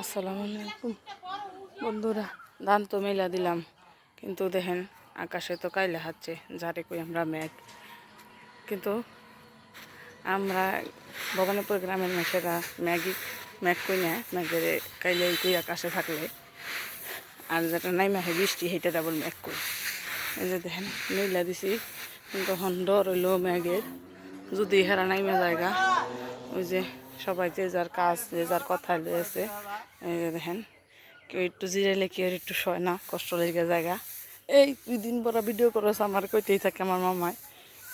আসসালামু আলাইকুম। বন্ধুরা, ধান তো মেলা দিলাম, কিন্তু দেখেন আকাশে তো কাইলে হাচ্ছে যারে কই আমরা মেঘ। কিন্তু আমরা ভবানীপুর গ্রামের মেঘেরা ম্যাগি মেঘ কই না, মেঘের কাইলে কই আকাশে থাকলে। আর যেটা নাই মাহে বৃষ্টি সেইটা ডাবল মেঘ কই। এই যে দেখেন, মেলা দিছি, কিন্তু ডর হইল মেঘের। যদি হেরা নাইমা জায়গা, ওই যে সবাই যে যার কাজ, যে যার কথা লয়েছে দেখেন, কেউ একটু জিরাইলে কেউ একটু শয় না, কষ্ট লেগে জায়গা এই দুই দিন পর ভিডিও করেছে আমার কইতেই থাকে আমার মামায়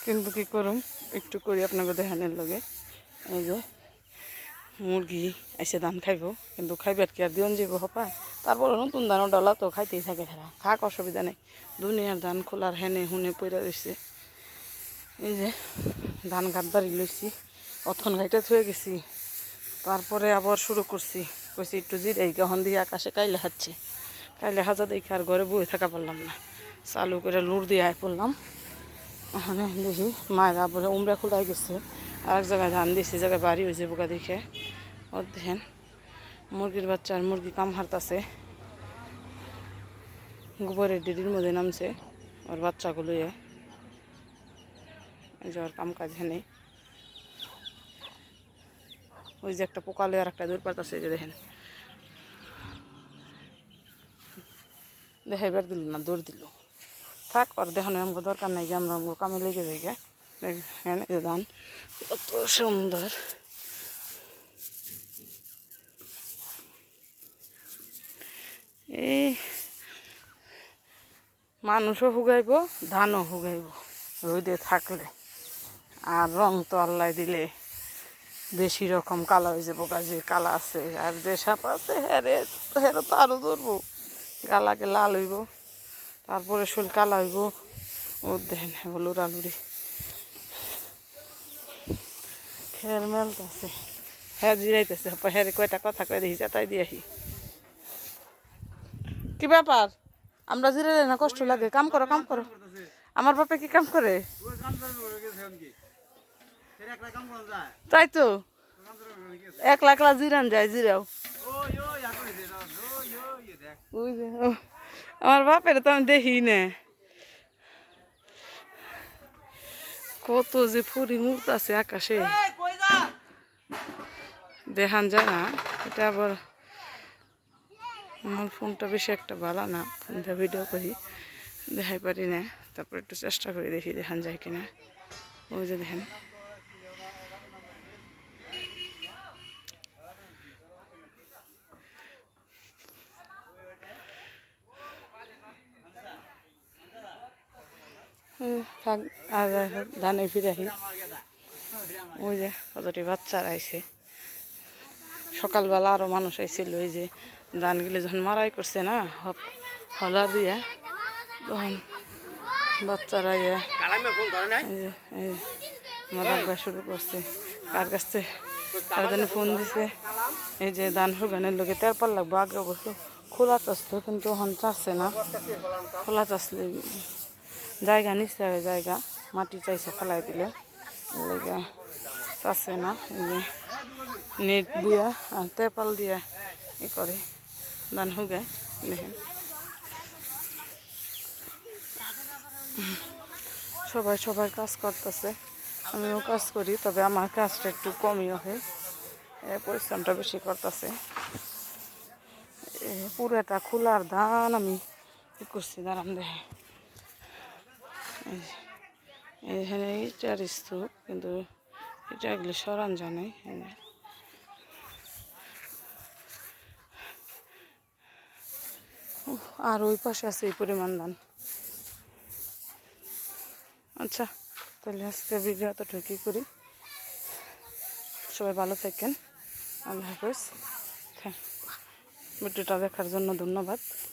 কিন্তু কি করুম, একটু করি আপনাকে দেখানোর লগে। এই যে মুরগি এসে ধান খাইব, কিন্তু খাইবার কি, আর দিন যাব হপায়। তারপরে নতুন ধানও ডলা তো খাইতেই থাকে তারা খাক অসুবিধা নেই। দুনিয়ার ধান খোলার হেনে হুনে পইরা রয়েছে এই যে ধান গাত বাড়ি লইছি, অথন গাইটা থুয়ে গেছি। তারপরে আবার শুরু করছি। কইছি একটু জিরাই গহন দিয়ে আকাশে কাইলে হাঁটছে। কাইলে হাজা দেখে আর ঘরে বয়ে থাকা পারলাম না। চালু করে লুর দিয়ে আয় পড়লাম। ওখানে দেখি মায়ের আবার উমরা খোলাই গেছে। আর এক জায়গায় ধান দিয়েছে জায়গায় বাড়ি হয়েছে বোকা দেখে। ও দেখেন, মুরগির বাচ্চা আর মুরগি কাম হারতাছে। গোবরের ডিডির মধ্যে নামছে। ওর বাচ্চাগুলো এ যে ওর কাম কাজ নেই ওই যে একটা পোকালে আর একটা দূর পাতাছে যে দেখেন। দেখাইবার দিল না দৌড় দিল। থাক আর দেখানো আমাকে দরকার নাই যে আমরা কামে লেগে যাই গে দেখেন এই ধান, কত সুন্দর। এই মানুষও হুগাইব, ধানও হুগাইব। রোদে থাকলে আর রং তো আল্লাহ দিলে। বেশি রকম কালা হয়ে যাব যে কালা আছে, আর যে সাপ আছে হ্যারে হ্যারে তো আরও ধরবো। গালাকে লাল হইব, তারপরে শুল কালা হইব। ও দেখেন হ্যাঁ লুড়ালুড়ি খের মেলতেছে হ্যাঁ জিরাইতেছে হ্যাঁ কয়টা কথা কয়ে দেখি তাই দিয়ে আহি কি ব্যাপার? আমরা জিরাইলে না কষ্ট লাগে? কাম করো কাম করো। আমার বাপে কি কাম করে? তাই তো। এক লাখ লাখ জিরান যায় জিরাও। আমার বাপের তো আমি দেখি না। কত যে ফুরি মুক্ত আছে আকাশে দেখান যায় না এটা আবার আমার ফোনটা বেশি একটা ভালো না ফোনটা ভিডিও করি দেখাই পারি না। তারপর একটু চেষ্টা করি দেখি দেখান যায় কিনা। ওই যে দেখেন। থাক, আর ধানে ফিরে আসি ওই যে কতটি আইছে সকালবেলা আরও মানুষ আইছিল ওই যে ধানগুলো যখন মারাই করছে না হলা দিয়ে তখন বাচ্চারা ইয়ে মারাকবা শুরু করছে। কার কাছে কার জন্য ফোন দিছে, এই যে ধান শুকানের লোকে তেল পার লাগবো আগে অবশ্য খোলা চাষতো কিন্তু হন চাষছে না। খোলা চাষলে জায়গা হবে জায়গা, মাটি চাইছে ফেলাই দিলে। লেগে না নেট দিয়া আর তেপাল দিয়া ই করে, ধান হুগায় দেখেন। সবাই সবাই কাজ করতেছে, আমিও কাজ করি, তবে আমার কাজটা একটু কমই হয়। পরিশ্রমটা বেশি করতেছে। পুরোটা খোলার ধান আমি করছি, দাঁড়ান দেখে এখানে ইটার স্তূপ কিন্তু এটা এগুলো সরান জানে আর ওই পাশে আছে এই পরিমাণ ধান। আচ্ছা তাহলে আজকে ভিডিও এতটুকুই করি। সবাই ভালো থাকেন। আল্লাহ হাফেজ। ভিডিওটা দেখার জন্য ধন্যবাদ।